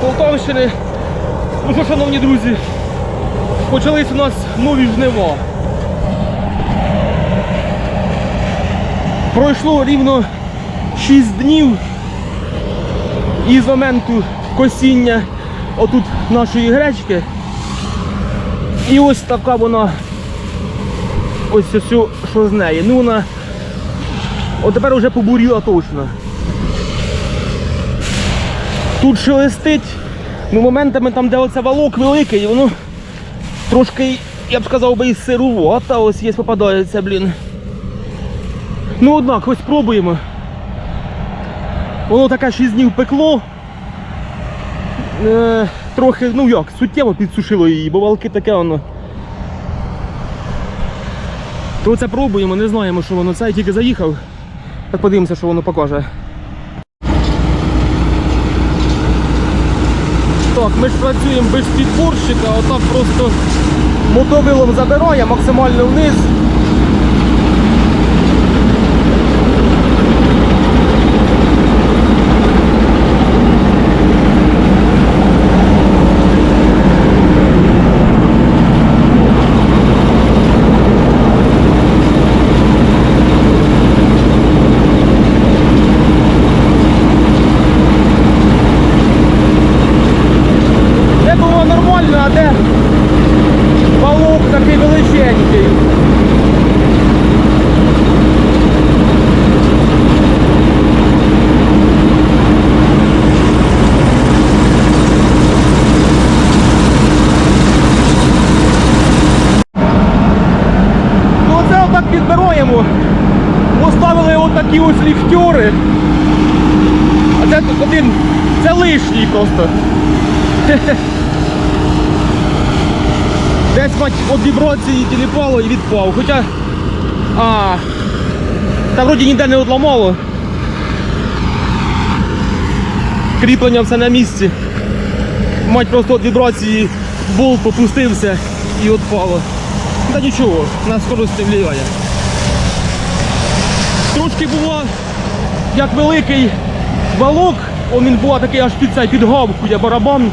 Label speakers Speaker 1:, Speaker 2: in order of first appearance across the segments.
Speaker 1: Полтавщини. Ну що, шановні друзі, почались у нас нові жнива. Пройшло рівно 6 днів із моменту косіння отут нашої гречки. І ось така вона, ось ось, що з неї. Ну вона, тепер вже побуріла точно. Тут шелестить, ну моментами там, де оце валок великий, воно трошки, я б сказав би, і сирувата ось є попадається, блін. Ну однак, ось пробуємо. Воно таке 6 днів пекло. Е, трохи, ну як, суттєво підсушило її, бо валки таке воно. То це пробуємо, не знаємо, що воно це, я тільки заїхав. Так подивимося, що воно покаже. Так, ми ж працюємо без підборщика, отак просто мотовилом забирає максимально вниз. Де було де валок такий величенький. Ну підбираємо. Поставили отакі ось ліфтьори. А це один, це лишній просто. Десь мать від вібрації тіліпало і відпав. Хоча. А. Та вроді ніде не одламало. Кріплення все на місці. Мать просто від вібрації болт попустився і відпало. Та нічого, на скорость не впливає. Трошки було як великий валок, він був такий аж під цей під я барабан.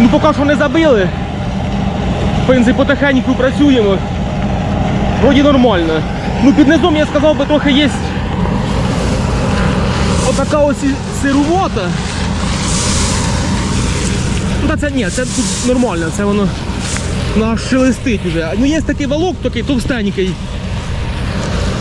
Speaker 1: Ну поки що не забили. В принципі, потихеньку працюємо. Вроді нормально. Ну під низом я сказав би трохи є отака ось і сирувата. Ну та це ні, це тут нормально, це воно наш шелестить вже. Ну є такий валок, такий товстенький.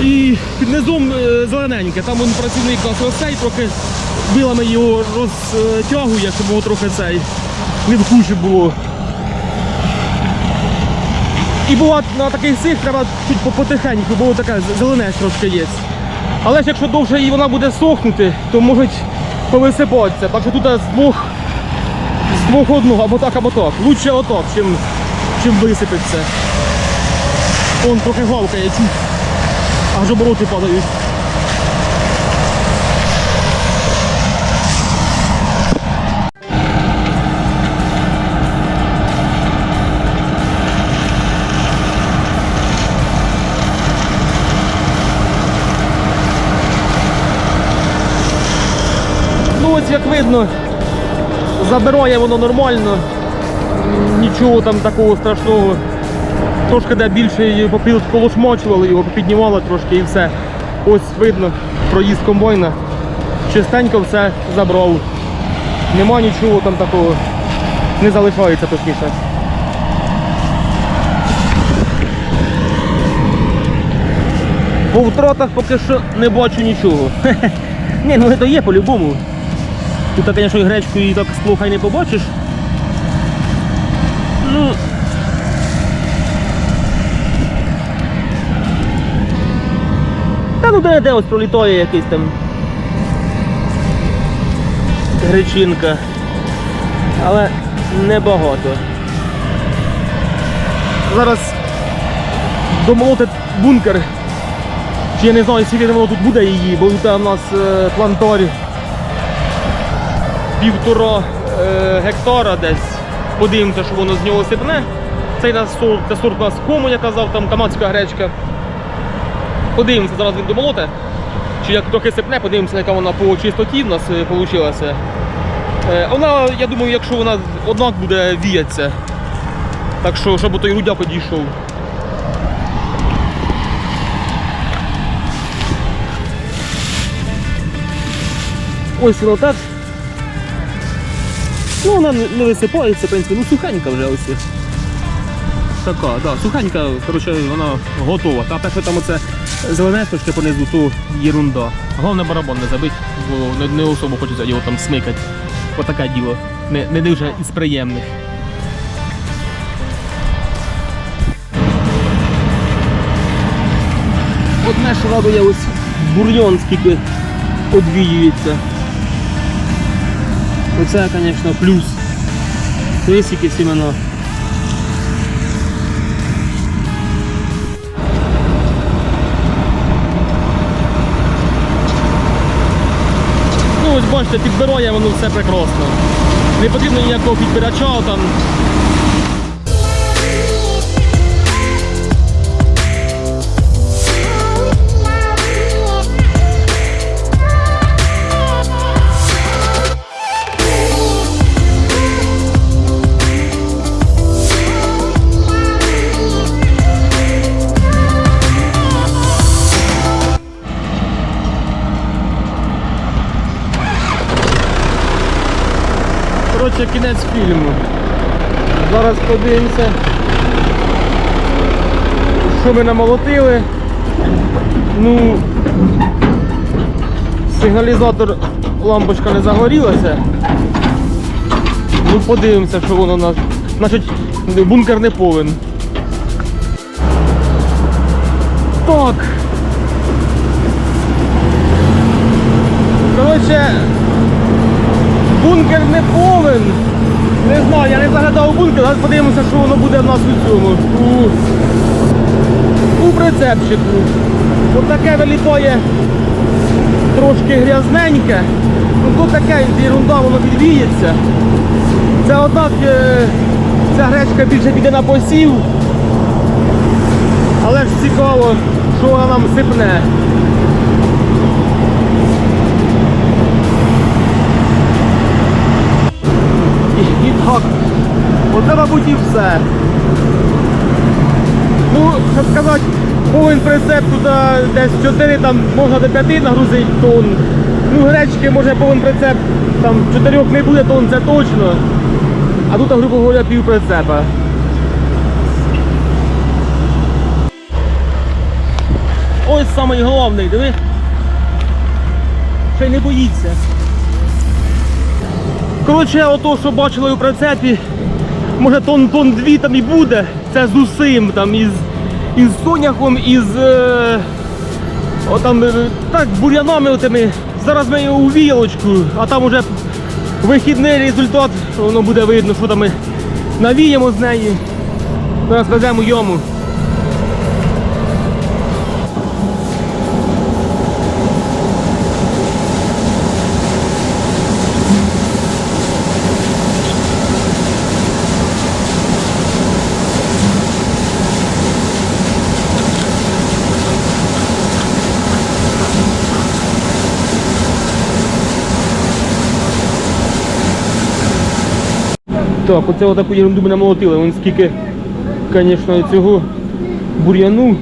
Speaker 1: І під низом е, зелененьке. Там он працівник цей трохи вилами його розтягує, щоб було трохи цей не в було. І було на такий сих треба чуть потихеньку, бо така зелене трошки є. Але ж якщо довше і вона буде сохнути, то можуть повисипатися. Так що тут з двох з двох одного, або так, або так. Лучше отак, чим, чим висипеться. Вон трохи гавкає. Аж обороти падають. Видно, забирає воно нормально, нічого там такого страшного. Трошки де більше попіл колошмочували, його піднімало трошки і все. Ось видно проїзд комбайна. Чистенько все забрав. Нема нічого там такого. Не залишається точніше. По втратах поки що не бачу нічого. Ні, ну це є по-любому. Тут, звісно, гречку і так сплохай не побачиш. Ну, Та ну де, де ось пролітає якийсь там гречинка. Але небагато. Зараз домолотить бункер. Чи я не знаю, скільки воно тут буде її, бо тут у нас е, плантар півтора е, гектара десь. Подивимося, що воно з нього сипне. Цей нас сорт, це сорт у нас кому, я казав, там канадська гречка. Подивимося, зараз він домолоте. Чи як трохи сипне, подивимося, яка вона по чистоті в нас вийшла. Е, Вона, я думаю, якщо вона однак буде віятися. Так що, щоб той рудя підійшов. Ось вона. Ну, вона не висипається, в принципі, ну сухенька вже ось. Така, да, сухенька, коротше, вона готова. Та те, що там оце зелене трошки понизу, то єрунда. Головне барабан не забить, бо не, не особо хочеться його там смикати. Отаке діло. Не, не дуже із приємних. Одне, що радує ось бульйон скільки одвіюється. Оце, звісно, плюс. Трисики сімена. Ну ось бачите, підбирає воно все прекрасно. Не потрібно ніякого підбирача там. Коротше, кінець фільму. Зараз подивимося, що ми намолотили. Ну, сигналізатор лампочка не загорілася. Ну, подивимося, що воно нас. Значить, бункер не повен. Так. Коротше, Бункер не повен. Не знаю, я не заглядав бункер, зараз подивимося, що воно буде в нас у цьому. У, у прицепчику. Ось таке вилітає трошки грязненьке. Ну тут таке ерунда, воно підвіється. Це однак е, ця гречка більше піде на посів. Але ж цікаво, що вона нам сипне. Оце, мабуть, і все. Ну, щоб сказати, повен прицеп туди десь 4, там можна до 5 нагрузити тонн. Ну, гречки може повен прицеп, там 4 не буде тонн, це точно. А тут, грубо говоря, пів прицепа. Ось самий головний, диви. Ще й не боїться. Коротше, ото, що бачили у прицепі, може тон тон дві там і буде. Це з усим, там із, із соняхом, із е, о, е, так, бур'янами отими. Зараз ми його у віялочку, а там уже вихідний результат, воно буде видно, що там ми навіємо з неї. Зараз веземо йому. Так, оце отаку ерунду ми намолотили. Вон скільки, звісно, цього бур'яну.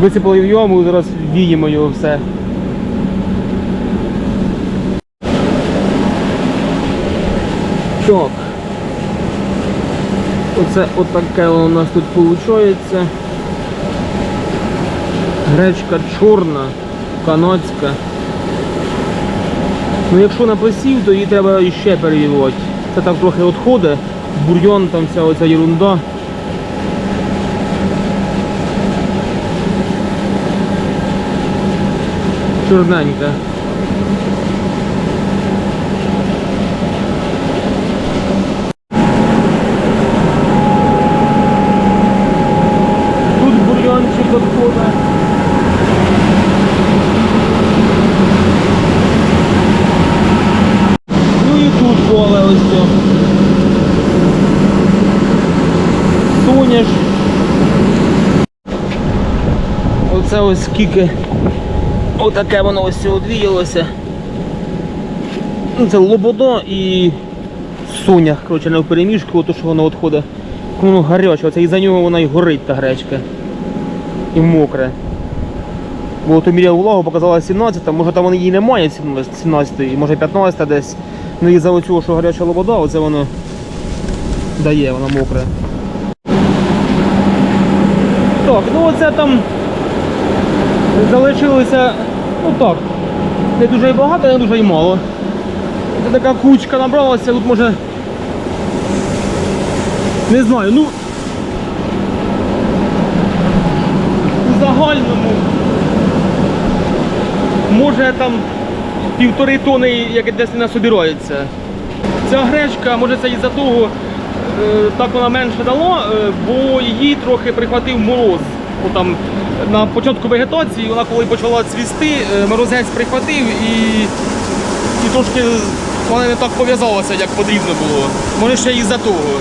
Speaker 1: Висипали в яму, зараз віємо його все. Так. Оце отаке у нас тут виходить. Гречка чорна, канадська. Ну якщо на посів, то її треба іще перевівати. Це там трохи відходить, бур'йон, там вся оця ерунда. Чорненька. Тут бур'янчик відходить. Ну і тут поле ось. цьо. Соняш. Оце ось скільки. Отаке воно ось одвіялося. Ну, це лобода і сонях, коротше, не в переміжку, то що воно відходить. Воно гаряче, оце із-за нього вона і горить та гречка. І мокре. Бо то міряв влагу, показала 17, може там її немає 17, може 15 десь. Ну і за оцього, що гаряча лобода, оце воно дає, воно мокре. Так, ну оце там залишилося, ну так, не дуже і багато, не дуже і мало. Це така кучка набралася, тут може. Не знаю, ну. У загальному. Може там півтори тони, як десь не собирається. Ця гречка, може це із-за того, е, так вона менше дала, е, бо її трохи прихватив мороз. О, там, на початку вегетації, вона коли почала цвісти, е, морозець прихватив і, і трошки вона не так пов'язалася, як потрібно було. Може ще із-за того.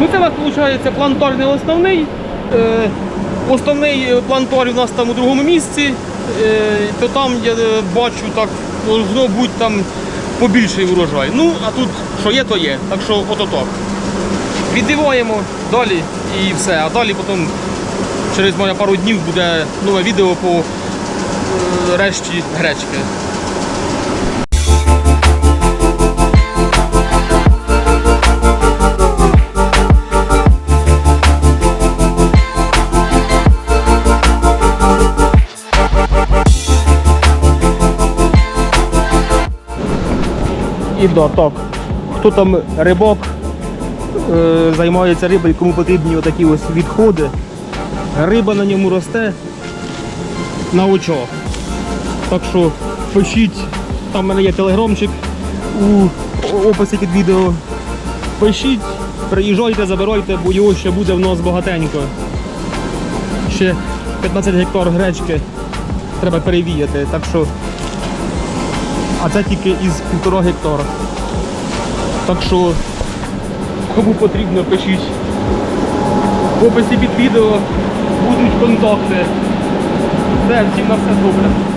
Speaker 1: Ну це у нас виходить плантар не основний. Е, основний плантар у нас там у другому місці, е, то там я е, бачу так, должно бути там побільший урожай. Ну, а тут що є, то є. Так що ото так. Віддиваємо далі і все. А далі потім через може, пару днів буде нове відео по е, решті гречки. І да, так. Хто там рибак, е, займається рибою, кому потрібні отакі ось відходи. Риба на ньому росте на очах. Так що пишіть, там в мене є телеграмчик у описі під відео. Пишіть, приїжджайте, забирайте, бо його ще буде в нас багатенько. Ще 15 гектар гречки треба перевіяти. Так що а це тільки із півтора гектара. Так що, кому потрібно, пишіть. В описі під відео будуть контакти. Все, всім на все добре.